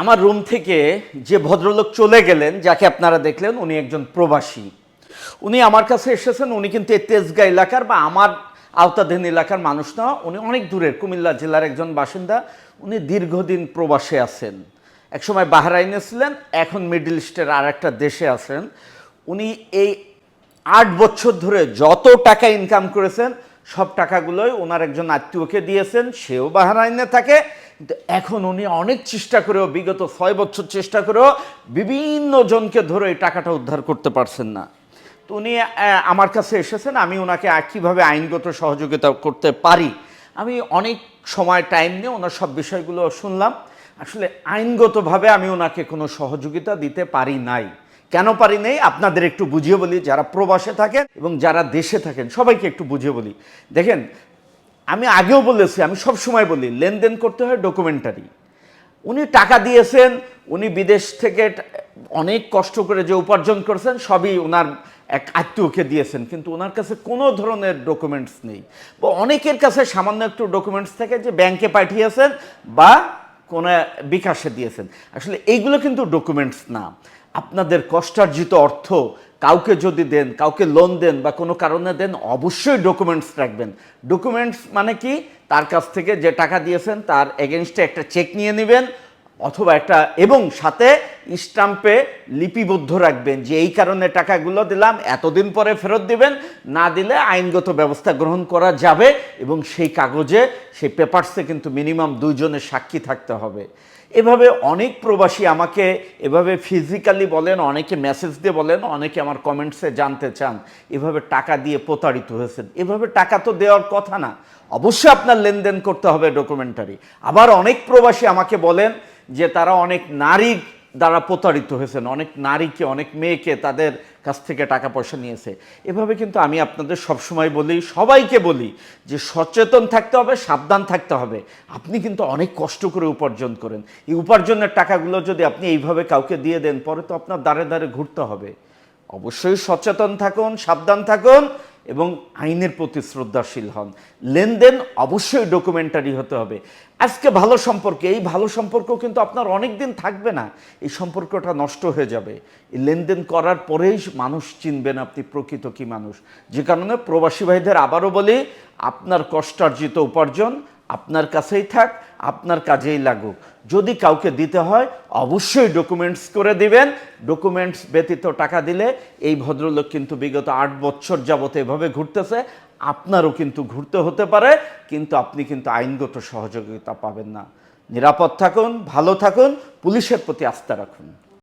আমার রুম থেকে যে ভদ্রলোক চলে গেলেন, যাকে আপনারা দেখলেন, উনি একজন প্রবাসী। উনি আমার কাছে এসেছেন, উনি কিন্তু এই তেজগাঁ এলাকার বা আমার আওতাধীন এলাকার মানুষ না, উনি অনেক দূরের, কুমিল্লা জেলার একজন বাসিন্দা। উনি দীর্ঘদিন প্রবাসে আছেন। একসময় বাহরাইনে ছিলেন, এখন মিডল ইস্টের আর একটা দেশে আছেন। উনি এই আট বছর ধরে যত টাকা ইনকাম করেছেন সব টাকাগুলোই ওনার একজন আত্মীয়কে দিয়েছেন, সেও বাহারাইনে থাকে। কিন্তু এখন উনি অনেক চেষ্টা করেও, বিগত ছয় বছর চেষ্টা করেও বিভিন্ন জনকে ধরে এই টাকাটা উদ্ধার করতে পারছেন না। তো উনি আমার কাছে এসেছেন, আমি ওনাকে কীভাবে আইনগত সহযোগিতা করতে পারি? আমি অনেক সময় টাইম নিয়ে ওনার সব বিষয়গুলো শুনলাম। আসলে আইনগতভাবে আমি ওনাকে কোনো সহযোগিতা দিতে পারি নাই। কেন পারি নেই? আপনাদের একটু বুঝিয়ে বলি, যারা প্রবাসে থাকেন এবং যারা দেশে থাকেন, সবাইকে একটু বুঝিয়ে বলি। দেখেন, আমি আগেও বলেছি, আমি সব সময় বলি, লেনদেন করতে হয় ডকুমেন্টারি উনি টাকা দিয়েছেন, উনি বিদেশ থেকে অনেক কষ্ট করে যে উপার্জন করেছেন, সবই ওনার এক আত্মীয়কে দিয়েছেন, কিন্তু ওনার কাছে কোনো ধরনের ডকুমেন্টস নেই। বা অনেকের কাছে সামান্য একটু ডকুমেন্টস থাকে যে ব্যাংকে পাঠিয়েছেন বা কোনো বিকাশে দিয়েছেন। আসলে এইগুলো কিন্তু ডকুমেন্টস না। আপনাদের কষ্টার্জিত অর্থ কাউকে যদি দেন, কাউকে লোন দেন বা কোনো কারণে দেন, অবশ্যই ডকুমেন্টস রাখবেন। ডকুমেন্টস মানে কি? তার কাছ থেকে যে টাকা দিয়েছেন, তার এগেনস্টে একটা চেক নিয়ে নেবেন অথবা একটা এবং সাথে স্টাম্পে লিপিবদ্ধ রাখবেন যে এই কারণে টাকাগুলো দিলাম, এতদিন পরে ফেরত দিবেন, না দিলে আইনগত ব্যবস্থা গ্রহণ করা যাবে এবং সেই কাগজে, সেই পেপারসে কিন্তু মিনিমাম দুইজনের সাক্ষী থাকতে হবে। এভাবে অনেক প্রবাসী আমাকে এভাবে ফিজিক্যালি বলেন, অনেকে মেসেজ দিয়ে বলেন, অনেকে আমার কমেন্টসে জানতে চান, এভাবে টাকা দিয়ে প্রতারিত হয়েছেন। এভাবে টাকা তো দেওয়ার কথা না। অবশ্যই আপনার লেনদেন করতে হবে ডকুমেন্টারি আবার অনেক প্রবাসী আমাকে বলেন যে তারা অনেক নারী দ্বারা প্রতারিত হয়েছেন, অনেক নারীকে, অনেক মেয়েকে তাদের কাছ থেকে টাকা পয়সা নিয়েছে। এভাবে কিন্তু আমি আপনাদের সবসময় বলি, সবাইকে বলি যে সচেতন থাকতে হবে, সাবধান থাকতে হবে। আপনি কিন্তু অনেক কষ্ট করে উপার্জন করেন। এই উপার্জনের টাকাগুলো যদি আপনি এইভাবে কাউকে দিয়ে দেন, পরে তো আপনার দ্বারে দ্বারে ঘুরতে হবে। অবশ্যই সচেতন থাকুন, সাবধান থাকুন। এবং আইনের প্রতি শ্রদ্ধাশীল হন। লেনদেন অবশ্যই ডকুমেন্টারি হতে হবে। আজকে ভালো সম্পর্কে, এই ভালো সম্পর্ক কিন্তু আপনার অনেক দিন থাকবে না। এই সম্পর্কটা নষ্ট হয়ে যাবে। এই লেনদেন করার পরেই মানুষ চিনবেন আপনি প্রকৃত কি মানুষ। যে কারণে প্রবাসী ভাইদের আবারও বলি, আপনার কষ্টার্জিত উপার্জন আপনার কাছেই থাক, আপনার কাজেই লাগুক। যদি কাউকে দিতে হয়, অবশ্যই ডকুমেন্টস করে দিবেন। ডকুমেন্টস ব্যতীত টাকা দিলে এই ভদ্রলোক কিন্তু বিগত আট বছর যাবত এভাবে ঘুরতেছে। আপনারও কিন্তু ঘুরতে হতে পারে, কিন্তু আপনি কিন্তু আইনগত সহযোগিতা পাবেন না। নিরাপদ থাকুন, ভালো থাকুন, পুলিশের প্রতি আস্থা রাখুন।